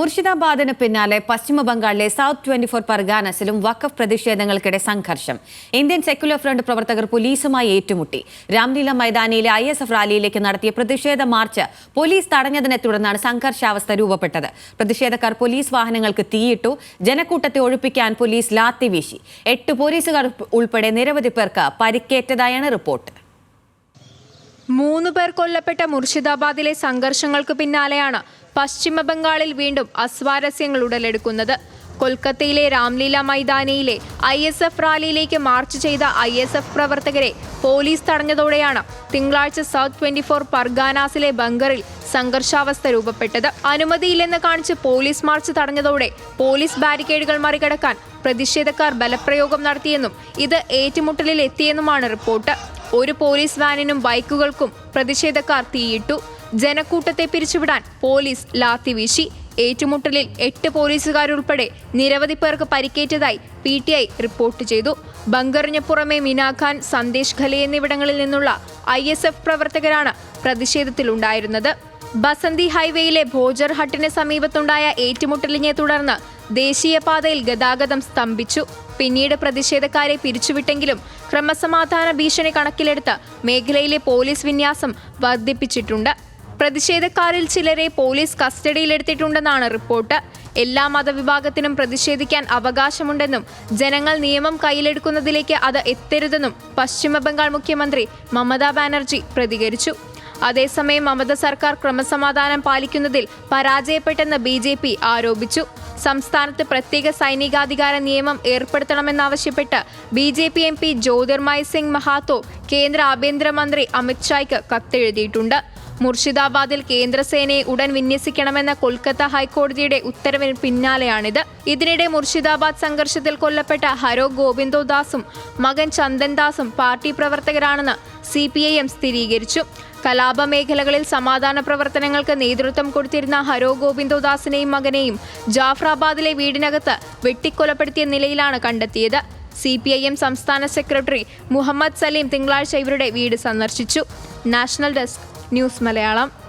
മുർഷിദാബാദിന് പിന്നാലെ പശ്ചിമ ബംഗാളിലെ സൗത്ത് ട്വന്റി ഫോർ പർഗാനസിലും വഖഫ് പ്രതിഷേധങ്ങൾക്കിടെ സംഘർഷം. ഇന്ത്യൻ സെക്യുലർ ഫ്രണ്ട് പ്രവർത്തകർ പോലീസുമായി ഏറ്റുമുട്ടി. രാംലീല മൈതാനിയിലെ ഐ എസ് എഫ് റാലിയിലേക്ക് നടത്തിയ പ്രതിഷേധ മാർച്ച് പോലീസ് തടഞ്ഞതിനെ തുടർന്നാണ് സംഘർഷാവസ്ഥ രൂപപ്പെട്ടത്. പ്രതിഷേധക്കാർ പോലീസ് വാഹനങ്ങൾക്ക് തീയിട്ടു ജനക്കൂട്ടത്തെ ഒഴിപ്പിക്കാൻ പോലീസ് ലാത്തി വീശി. എട്ട് പോലീസുകാർ ഉൾപ്പെടെ നിരവധി പേർക്ക് പരിക്കേറ്റതായാണ് റിപ്പോർട്ട്. മൂന്ന് പേർ കൊല്ലപ്പെട്ട മുർഷിദാബാദിലെ സംഘർഷങ്ങൾക്ക് പിന്നാലെയാണ് പശ്ചിമ ബംഗാളിൽ വീണ്ടും അസ്വാരസ്യങ്ങൾ ഉടലെടുക്കുന്നത്. കൊൽക്കത്തയിലെ രാംലീല മൈതാനിയിലെ ഐ എസ് എഫ് റാലിയിലേക്ക് മാർച്ച് ചെയ്ത ഐ എസ് എഫ് പ്രവർത്തകരെ പോലീസ് തടഞ്ഞതോടെയാണ് തിങ്കളാഴ്ച സൗത്ത് ട്വന്റി ഫോർ പർഗാനാസിലെ ബങ്കറിൽ സംഘർഷാവസ്ഥ രൂപപ്പെട്ടത്. അനുമതിയില്ലെന്ന് കാണിച്ച് പോലീസ് മാർച്ച് തടഞ്ഞതോടെ പോലീസ് ബാരിക്കേഡുകൾ മറികടക്കാൻ പ്രതിഷേധക്കാർ ബലപ്രയോഗം നടത്തിയെന്നും ഇത് ഏറ്റുമുട്ടലിൽ എത്തിയെന്നുമാണ് റിപ്പോർട്ട്. ഒരു പോലീസ് വാനിനും ബൈക്കുകൾക്കും പ്രതിഷേധക്കാർ തീയിട്ടു. ജനക്കൂട്ടത്തെ പിരിച്ചുവിടാൻ പോലീസ് ലാത്തി വീശി. ഏറ്റുമുട്ടലിൽ എട്ട് പോലീസുകാരുൾപ്പെടെ നിരവധി പേർക്ക് പരിക്കേറ്റതായി പി ടി ഐ റിപ്പോർട്ട് ചെയ്തു. ബങ്കറിന് പുറമെ മിനാഖാൻ സന്ദേശ് ഖലെ എന്നിവിടങ്ങളിൽ നിന്നുള്ള ഐ എസ് എഫ് പ്രവർത്തകരാണ് പ്രതിഷേധത്തിലുണ്ടായിരുന്നത്. ബസന്തി ഹൈവേയിലെ ഭോജർ ഹട്ടിന് സമീപത്തുണ്ടായ ഏറ്റുമുട്ടലിനെ തുടർന്ന് ദേശീയപാതയിൽ ഗതാഗതം സ്തംഭിച്ചു. പിന്നീട് പ്രതിഷേധക്കാരെ പിരിച്ചുവിട്ടെങ്കിലും ക്രമസമാധാന ഭീഷണി കണക്കിലെടുത്ത് മേഖലയിലെ പോലീസ് വിന്യാസം വർദ്ധിപ്പിച്ചിട്ടുണ്ട്. പ്രതിഷേധക്കാരിൽ ചിലരെ പോലീസ് കസ്റ്റഡിയിലെടുത്തിട്ടുണ്ടെന്നാണ് റിപ്പോർട്ട്. എല്ലാ മതവിഭാഗത്തിനും പ്രതിഷേധിക്കാൻ അവകാശമുണ്ടെന്നും ജനങ്ങൾ നിയമം കയ്യിലെടുക്കുന്നതിലേക്ക് അത് എത്തരുതെന്നും പശ്ചിമബംഗാൾ മുഖ്യമന്ത്രി മമതാ ബാനർജി പ്രതികരിച്ചു. അതേസമയം മമത സർക്കാർ ക്രമസമാധാനം പാലിക്കുന്നതിൽ പരാജയപ്പെട്ടെന്ന് ബി ജെ പി ആരോപിച്ചു. സംസ്ഥാനത്ത് പ്രത്യേക സൈനികാധികാര നിയമം ഏർപ്പെടുത്തണമെന്നാവശ്യപ്പെട്ട് B J P M P Jyotirmay Singh Mahato കേന്ദ്ര ആഭ്യന്തരമന്ത്രി അമിത്ഷായ്ക്ക് കത്തെഴുതിയിട്ടുണ്ട്. മുർഷിദാബാദിൽ കേന്ദ്രസേനയെ ഉടൻ വിന്യസിക്കണമെന്ന കൊൽക്കത്ത ഹൈക്കോടതിയുടെ ഉത്തരവിന് പിന്നാലെയാണിത്. ഇതിനിടെ മുർഷിദാബാദ് സംഘർഷത്തിൽ കൊല്ലപ്പെട്ട ഹരോ ഗോവിന്ദോദാസും മകൻ ചന്ദൻദാസും പാർട്ടി പ്രവർത്തകരാണെന്ന് സി സ്ഥിരീകരിച്ചു. കലാപ മേഖലകളിൽ സമാധാന പ്രവർത്തനങ്ങൾക്ക് നേതൃത്വം കൊടുത്തിരുന്ന ഹരോ ഗോവിന്ദോദാസിനെയും മകനെയും ജാഫ്രാബാദിലെ വീടിനകത്ത് വെട്ടിക്കൊലപ്പെടുത്തിയ നിലയിലാണ് കണ്ടെത്തിയത്. സി പി ഐ എം സംസ്ഥാന സെക്രട്ടറി മുഹമ്മദ് സലീം തിങ്കളാഴ്ച ഇവരുടെ വീട് സന്ദർശിച്ചു. National desk news Malayalam.